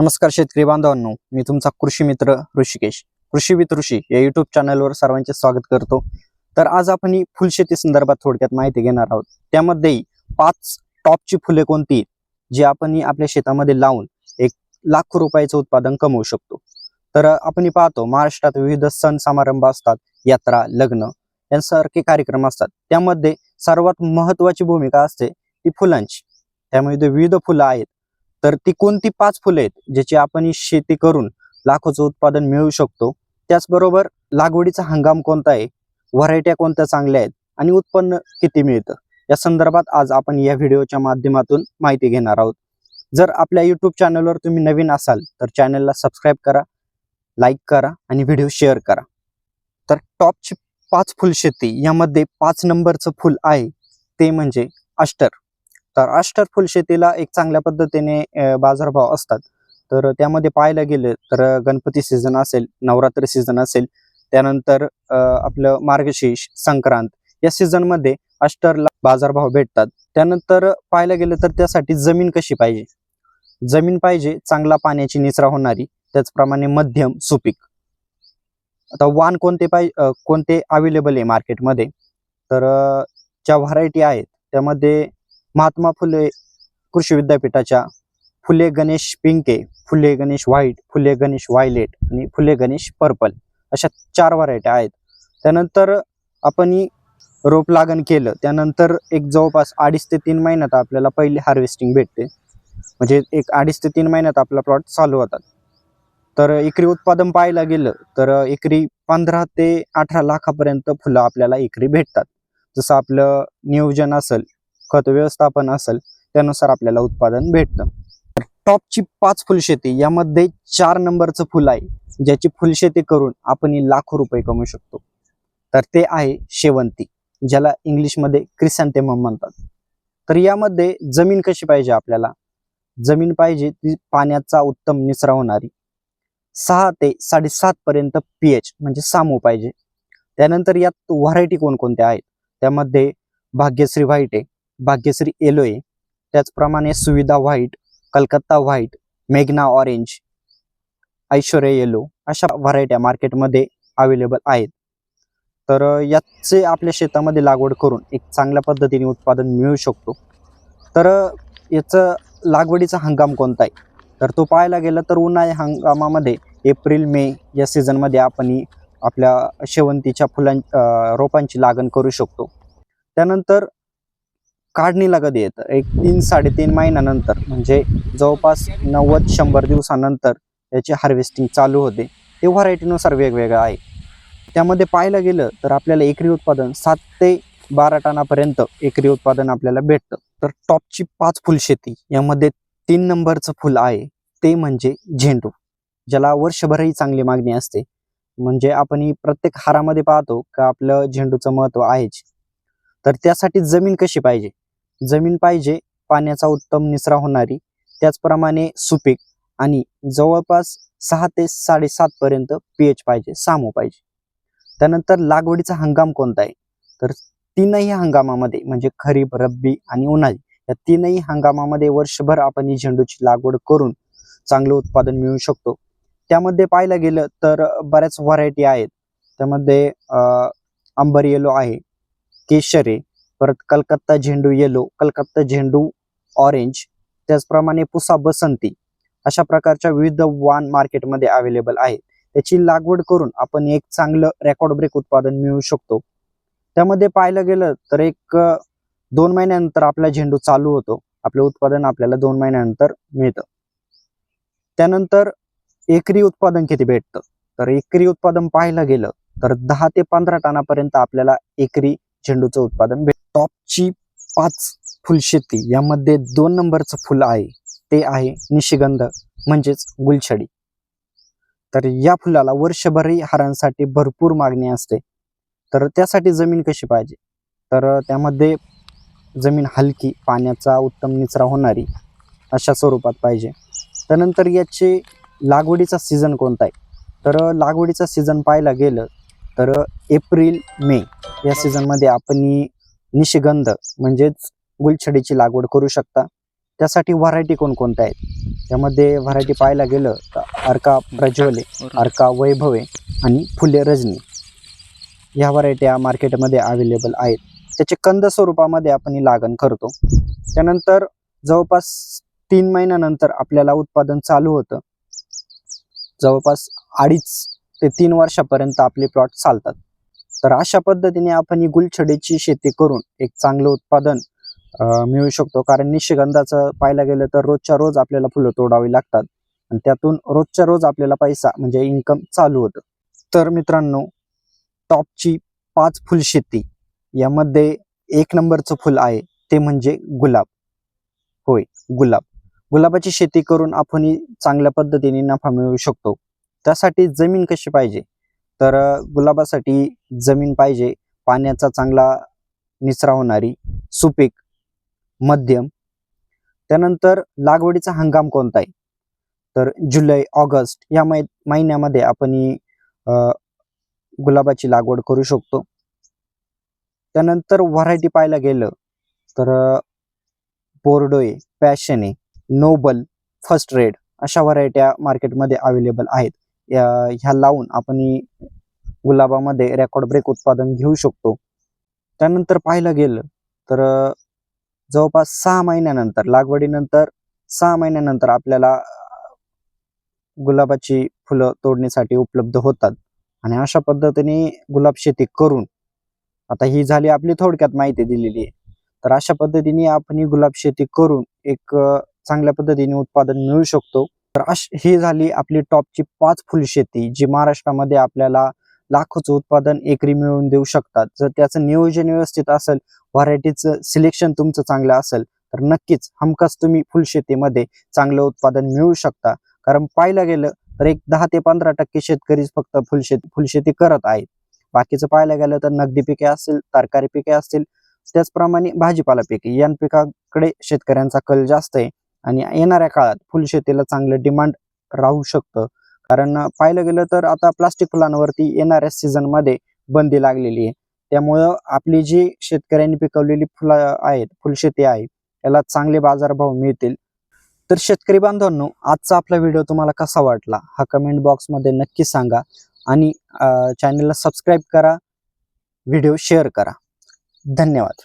नमस्कार शेतकरी बांधवांनो मी तुमचा कृषी मित्र ऋषिकेश. कृषी विथ ऋषी या युट्यूब चॅनलवर सर्वांचे स्वागत करतो. तर आज आपण ही फुलशेती संदर्भात थोडक्यात माहिती घेणार आहोत. त्यामध्येही पाच टॉपची फुले कोणती जी आपण ही आपल्या शेतामध्ये लावून एक लाखो रुपयाचं उत्पादन कमवू शकतो. तर आपण पाहतो महाराष्ट्रात विविध सण समारंभ असतात यात्रा लग्न यांसारखे कार्यक्रम असतात. त्यामध्ये सर्वात महत्वाची भूमिका असते ती फुलांची. त्यामध्ये विविध फुलं आहेत. तर ती कोणती पाच फुले आहेत ज्याची आपण शेती करून लाखोचं उत्पादन मिळवू शकतो? त्याचबरोबर लागवडीचा हंगाम कोणता आहे? व्हरायट्या कोणत्या चांगल्या आहेत? आणि उत्पन्न किती मिळतं? या संदर्भात आज आपण या व्हिडिओच्या माध्यमातून माहिती घेणार आहोत. जर आपल्या यूट्यूब चॅनलवर तुम्ही नवीन असाल तर चॅनलला सबस्क्राईब करा लाईक करा आणि व्हिडिओ शेअर करा. तर टॉपची पाच फुल शेती यामध्ये पाच नंबरचं फुल आहे ते म्हणजे अष्टर. तर अष्टरफुल शेतीला एक चांगल्या पद्धतीने बाजारभाव असतात. तर त्यामध्ये पाहायला गेलं तर गणपती सीझन असेल नवरात्री सीझन असेल त्यानंतर आपलं मार्गशीर्ष संक्रांत या सीझनमध्ये अष्टरला बाजारभाव भेटतात. त्यानंतर पाहायला गेलं तर त्यासाठी जमीन कशी पाहिजे? जमीन पाहिजे चांगला पाण्याची निचरा होणारी त्याचप्रमाणे मध्यम सुपीक. आता वाण कोणते पाहिजे कोणते अवेलेबल आहे मार्केटमध्ये तर ज्या व्हरायटी आहेत त्यामध्ये महात्मा फुले कृषी विद्यापीठाच्या Phule Ganesh pink Phule Ganesh white Phule Ganesh violet आणि फुले गणेश पर्पल अशा चार व्हरायट्या आहेत. त्यानंतर आपण रोप लागण केलं. त्यानंतर एक जवळपास अडीच ते तीन महिन्यात आपल्याला पहिली हार्वेस्टिंग भेटते. म्हणजे एक अडीच ते तीन महिन्यात आपला प्लॉट चालू होतात. तर एकरी उत्पादन पाहायला गेलं तर एकरी पंधरा ते अठरा लाखापर्यंत फुलं आपल्याला एकरी भेटतात. जसं आपलं नियोजन असेल खत व्यवस्थापन असेल त्यानुसार आपल्याला उत्पादन भेटतं. तर टॉपची पाच फुलशेती यामध्ये चार नंबरचं फुल आहे ज्याची फुलशेती करून आपण लाखो रुपये कमवू शकतो. तर ते आहे शेवंती ज्याला इंग्लिशमध्ये क्रिसॅन्थेमम म्हणतात. तर यामध्ये जमीन कशी पाहिजे आपल्याला? जमीन पाहिजे ती पाण्याचा उत्तम निचरा होणारी सहा ते साडेसात पर्यंत पीएच म्हणजे सामू पाहिजे. त्यानंतर यात व्हरायटी कोणकोणत्या आहेत? त्यामध्ये भाग्यश्री व्हाईट आहे भाग्यश्री येलो आहे त्याचप्रमाणे सुविधा व्हाईट कलकत्ता व्हाईट मेघना ऑरेंज ऐश्वर्या येलो अशा व्हरायट्या मार्केटमध्ये अवेलेबल आहेत. तर याचे आपल्या शेतामध्ये लागवड करून एक चांगल्या पद्धतीने उत्पादन मिळू शकतो. तर याचं लागवडीचा हंगाम कोणता आहे? तर तो पाहायला गेला तर उन्हाळी हंगामामध्ये एप्रिल मे या सीझनमध्ये आपण आपल्या शेवंतीच्या फुलां रोपांची लागण करू शकतो. त्यानंतर काढणीला कधी येतं? एक तीन साडेतीन महिन्यानंतर म्हणजे जवळपास नव्वद शंभर दिवसानंतर याची हार्वेस्टिंग चालू होते. ते व्हरायटीनुसार वेगवेगळं आहे. त्यामध्ये पाहायला गेलं तर आपल्याला एकरी उत्पादन सात ते बारा टनापर्यंत एकरी उत्पादन आपल्याला भेटतं. तर टॉपची पाच फुलशेती यामध्ये तीन नंबरचं फुल आहे ते म्हणजे झेंडू ज्याला वर्षभरही चांगली मागणी असते. म्हणजे आपण ही प्रत्येक हारामध्ये पाहतो का आपलं झेंडूचं महत्त्व आहेच. तर त्यासाठी जमीन कशी पाहिजे? जमीन पाहिजे पाण्याचा उत्तम निचरा होणारी त्याचप्रमाणे सुपीक आणि जवळपास सहा ते साडेसात पर्यंत पीएच पाहिजे सामू पाहिजे. त्यानंतर लागवडीचा हंगाम कोणता आहे? तर तीनही हंगामामध्ये म्हणजे खरीप रब्बी आणि उन्हाळी या तीनही हंगामामध्ये वर्षभर आपण ही झेंडूची लागवड करून चांगलं उत्पादन मिळवू शकतो. त्यामध्ये पाहायला गेलं तर बऱ्याच व्हरायटी आहेत. त्यामध्ये अंबर येलो आहे केशर आहे परत कलकत्ता झेंडू येलो कलकत्ता झेंडू ऑरेंज त्याचप्रमाणे पुसा बसंती अशा प्रकारच्या विविध वाण मार्केटमध्ये अवेलेबल आहेत. त्याची लागवड करून आपण एक चांगलं रेकॉर्ड ब्रेक उत्पादन मिळवू शकतो. त्यामध्ये पाहायला गेलं तर एक दोन महिन्यानंतर आपला झेंडू चालू होतो. आपलं उत्पादन आपल्याला दोन महिन्यानंतर मिळतं. त्यानंतर एकरी उत्पादन किती भेटतं? तर एकरी उत्पादन पाहायला गेलं तर दहा ते पंधरा टनापर्यंत आपल्याला एकरी झेंडूचं उत्पादन भेट टॉपची पाच फुलशेती यामध्ये दोन नंबरचं फुल आहे ते आहे निशिगंध म्हणजेच गुलछडी. तर या फुलाला वर्षभरही हारांसाठी भरपूर मागणी असते. तर त्यासाठी जमीन कशी पाहिजे? तर त्यामध्ये जमीन हलकी पाण्याचा उत्तम निचरा होणारी अशा स्वरूपात पाहिजे. त्यानंतर याचे लागवडीचा सीझन कोणता आहे? तर लागवडीचा सीझन पाहायला गेलं तर एप्रिल मे या सीझनमध्ये आपण निशिगंध म्हणजेच गुलछडीची लागवड करू शकता. त्यासाठी व्हरायटी कोणकोणत्या आहेत? त्यामध्ये व्हरायटी पाहायला गेलं तर अर्का प्रज्वले अर्का वैभवे आणि फुले रजनी. ह्या व्हरायट्या मार्केटमध्ये अवेलेबल आहेत. त्याचे कंद स्वरूपामध्ये आपण ही लागण करतो. त्यानंतर जवळपास तीन महिन्यानंतर आपल्याला उत्पादन चालू होतं. जवळपास अडीच ते तीन वर्षापर्यंत आपले प्लॉट चालतात. तर अशा पद्धतीने आपण ही गुलछडीची शेती करून एक चांगलं उत्पादन मिळू शकतो. कारण निशिगंधाचं पाहायला गेलं तर रोजच्या रोज आपल्याला फुलं तोडावी लागतात. आणि त्यातून रोजच्या रोज आपल्याला पैसा म्हणजे इन्कम चालू होतं. तर मित्रांनो टॉपची पाच फुलशेती यामध्ये एक नंबरचं फुल आहे ते म्हणजे गुलाब. होय गुलाब. गुलाबाची शेती करून आपण ही चांगल्या पद्धतीने नफा मिळवू शकतो. त्यासाठी जमीन कशी पाहिजे? तर गुलाबासाठी जमीन पाहिजे पाण्याचा चांगला निचरा होणारी सुपीक मध्यम. त्यानंतर लागवडीचा हंगाम कोणता आहे? तर जुलै ऑगस्ट या मै महिन्यामध्ये आपण ही गुलाबाची लागवड करू शकतो. त्यानंतर व्हरायटी पाहायला गेलं तर बोर्डोय पॅशने नोबल फर्स्ट रेड अशा व्हरायट्या मार्केटमध्ये अवेलेबल आहेत. ह्या लावून आपण गुलाबामध्ये रेकॉर्ड ब्रेक उत्पादन घेऊ शकतो. त्यानंतर पाहायला गेलं तर जवळपास सहा महिन्यानंतर लागवडीनंतर सहा महिन्यानंतर आपल्याला गुलाबाची फुलं तोडणीसाठी उपलब्ध होतात. आणि अशा पद्धतीने गुलाब शेती करून आता ही झाली आपली थोडक्यात माहिती दिलेली आहे. तर अशा पद्धतीने आपण ही गुलाब शेती करून एक चांगल्या पद्धतीने उत्पादन मिळू शकतो. तर अशी ही झाली आपली टॉपची पाच फुल शेती जी महाराष्ट्रामध्ये आपल्याला लाखोचं उत्पादन एकरी मिळवून देऊ शकतात. जर त्याचं नियोजन व्यवस्थित असेल व्हरायटीचं सिलेक्शन तुमचं चांगलं असेल तर नक्कीच हमखास तुम्ही फुलशेतीमध्ये चांगलं उत्पादन मिळू शकता. कारण पाहायला गेलं तर एक दहा ते पंधरा टक्के शेतकरीच फक्त फुलशेती फुलशेती करत आहेत. बाकीचं पाहायला गेलं तर नगदी पिके असतील तरकारी पिके असतील त्याचप्रमाणे भाजीपाला पिके. या पिकाकडे शेतकऱ्यांचा कल जास्त आहे. आणि येणाऱ्या काळात फुलशेतीला चांगलं डिमांड राहू शकतं. कारण पाहायला गेलं तर आता प्लास्टिक फुलांवरती येणाऱ्या सीझनमध्ये बंदी लागलेली आहे. त्यामुळं आपली जी शेतकऱ्यांनी पिकवलेली फुलं आहेत फुलशेती आहे त्याला चांगले बाजारभाव मिळतील. तर शेतकरी बांधवांनो आजचा आपला व्हिडिओ तुम्हाला कसा वाटला? हा कमेंट बॉक्समध्ये नक्की सांगा आणि चॅनलला सबस्क्राईब करा व्हिडिओ शेअर करा. धन्यवाद.